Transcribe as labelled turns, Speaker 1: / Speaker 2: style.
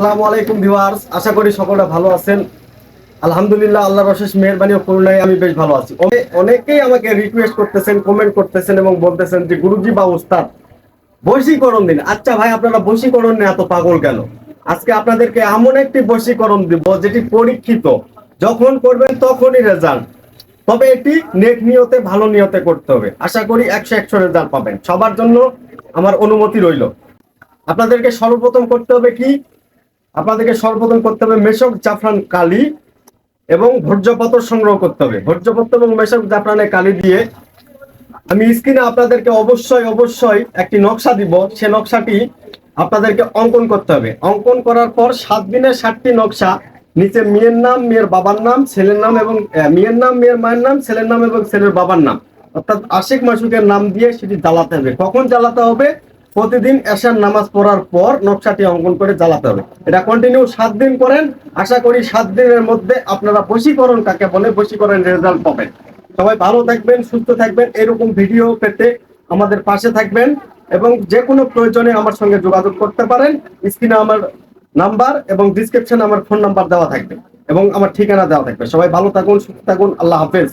Speaker 1: আসসালামু আলাইকুম ভিউয়ার্স, আশা করি সকলে ভালো আছেন। আলহামদুলিল্লাহ, আল্লাহর অশেষ মেহরবানি ও করুণায় আমি বেশ ভালো আছি। অনেকেই আমাকে রিকোয়েস্ট করতেছেন কমেন্ট করতেছেন এবং বলতেছেন যে, গুরুজি বা উস্তাদ বশীকরণ দিন। আচ্ছা ভাই, আপনারা বশীকরণ নিয়ে এত পাগল কেন? আজকে আপনাদেরকে এমন একটি বশীকরণ দিব, যেটি পরীক্ষিত। যখন করবেন তখনই রেজাল্ট তবে এটি নেক নিয়তে, ভালো নিয়তে করতে হবে। আশা করি একশো একশো রেজাল্ট পাবেন। সবার জন্য আমার অনুমতি রইল। আপনাদেরকে সর্বপ্রথম করতে হবে কি? আপনাদেরকে সর্বপ্রথম করতে হবে মেশক জাফরান কালি এবং ভোজ্যপত্র সংগ্রহ করতে হবে। ভোজ্যপত্র এবং মেশক জাফরানের কালি দিয়ে আমি স্ক্রিনে আপনাদেরকে অবশ্যই অবশ্যই একটি নকশা দিব। সে নকশাটি আপনাদেরকে অঙ্কন করতে হবে। অঙ্কন করার পর সাত দিনের সাতটি নকশা, নিচে মেয়ের নাম, মেয়ের বাবার নাম, ছেলের নাম এবং মেয়ের নাম, মেয়ের মায়ের নাম, ছেলের নাম এবং ছেলের বাবার নাম। অর্থাৎ আশিক মাসুকের নাম দিয়ে সেটি জ্বালাতে হবে। কখন জ্বালাতে হবে? প্রতিদিন এশার নামাজ পড়ার পর নকশাটি অঙ্কন করে জ্বালাতে হবে। এটা কন্টিনিউ সাত দিন করেন। আশা করি সাত দিনের মধ্যে আপনারা বশীকরণ কাকে বলে, বশীকরণ রেজাল্ট পাবেন। সবাই ভালো থাকবেন, সুস্থ থাকবেন। এরকম ভিডিও পেতে আমাদের পাশে থাকবেন এবং যে কোনো প্রয়োজনে আমার সঙ্গে যোগাযোগ করতে পারেন। স্ক্রিনে আমার নাম্বার এবং ডিসক্রিপশনে আমার ফোন নাম্বার দেওয়া থাকবে এবং আমার ঠিকানা দেওয়া থাকবে। সবাই ভালো থাকুন, সুস্থ থাকুন। আল্লাহ হাফেজ।